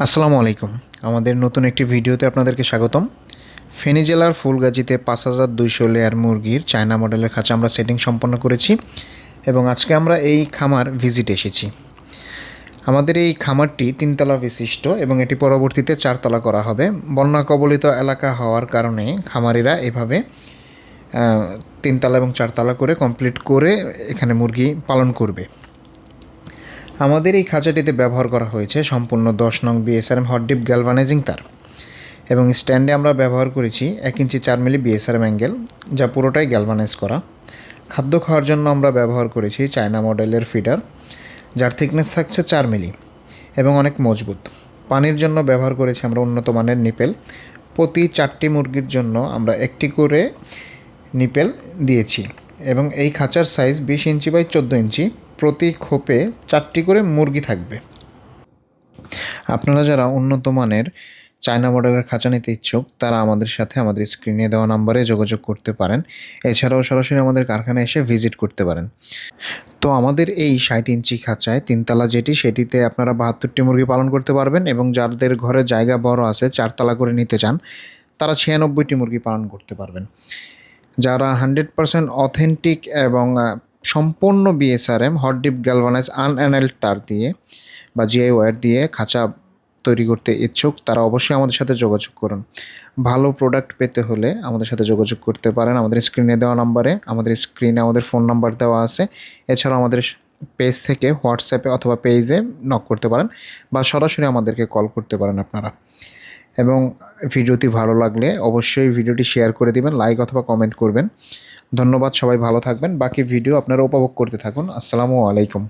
আসসালামু আলাইকুম। আমাদের নতুন একটি ভিডিওতে আপনাদেরকে স্বাগতম। ফেনী জেলার ফুলগাজীতে পাঁচ হাজার দুইশো লেয়ার মুরগির চায়না মডেলের খাঁচা আমরা সেটিং সম্পন্ন করেছি এবং আজকে আমরা এই খামার ভিজিট এসেছি। আমাদের এই খামারটি তিনতলা বিশিষ্ট এবং এটি পরবর্তীতে চারতলা করা হবে। বন্যা কবলিত এলাকা হওয়ার কারণে খামারিরা এভাবে তিনতলা এবং চারতলা করে কমপ্লিট করে এখানে মুরগি পালন করবে। আমাদের এই খাঁচাটিতে ব্যবহার করা হয়েছে সম্পূর্ণ দশ নং বিএসআরএম হটডিপ গ্যালভানাইজিং তার। এবং স্ট্যান্ডে আমরা ব্যবহার করেছি এক ইঞ্চি চার মিলি বিএসআরএম অ্যাঙ্গেল যা পুরোটাই গ্যালভানাইজ করা। খাদ্য খাওয়ার জন্য আমরা ব্যবহার করেছি চায়না মডেলের ফিডার যার থিকনেস থাকছে চার মিলি এবং অনেক মজবুত। পানির জন্য ব্যবহার করেছি আমরা উন্নত মানের নিপেল। প্রতি চারটি মুরগির জন্য আমরা একটি করে নিপেল দিয়েছি এবং এই খাঁচার সাইজ বিশ ইঞ্চি বাই চোদ্দ ইঞ্চি। প্রতি খোপে চারটি করে মুরগি থাকবে। আপনারা যারা উন্নত মানের চায়না মডেলের খাঁচা নিতে ইচ্ছুক, তারা আমাদের সাথে আমাদের স্ক্রিনে দেওয়া নাম্বারে যোগাযোগ করতে পারেন। এছাড়াও সরাসরি আমাদের কারখানায় এসে ভিজিট করতে পারেন। তো আমাদের এই ষাট ইঞ্চি খাঁচায় তিনতলা যেটি, সেটিতে আপনারা বাহাত্তরটি মুরগি পালন করতে পারবেন এবং যাদের ঘরে জায়গা বড় আছে, চারতলা করে নিতে চান, তারা ছিয়ানব্বইটি মুরগি পালন করতে পারবেন। যারা হান্ড্রেড পারসেন্ট অথেন্টিক এবং সম্পূর্ণ BSRM hot dip galvanize unannealed তার দিয়ে বা জিআই ওয়্যার দিয়ে খাঁচা তৈরি করতে ইচ্ছুক, তারা অবশ্যই আমাদের সাথে যোগাযোগ করুন। ভালো প্রোডাক্ট পেতে হলে আমাদের সাথে যোগাযোগ করতে পারেন। আমাদের স্ক্রিনে দেওয়া নাম্বারে আমাদের স্ক্রিনে আমাদের ফোন নাম্বার দেওয়া আছে। এছাড়াও আমাদের পেজ থেকে হোয়াটসঅ্যাপে অথবা পেজে নক করতে পারেন বা সরাসরি আমাদেরকে কল করতে পারেন আপনারা। এবং ভিডিওটি ভালো লাগলে অবশ্যই ভিডিওটি শেয়ার করে দিবেন লাইক অথবা কমেন্ট করবেন। ধন্যবাদ সবাই ভালো থাকবেন। বাকি ভিডিও আপনারা উপভোগ করতে থাকুন। আসসালামু আলাইকুম।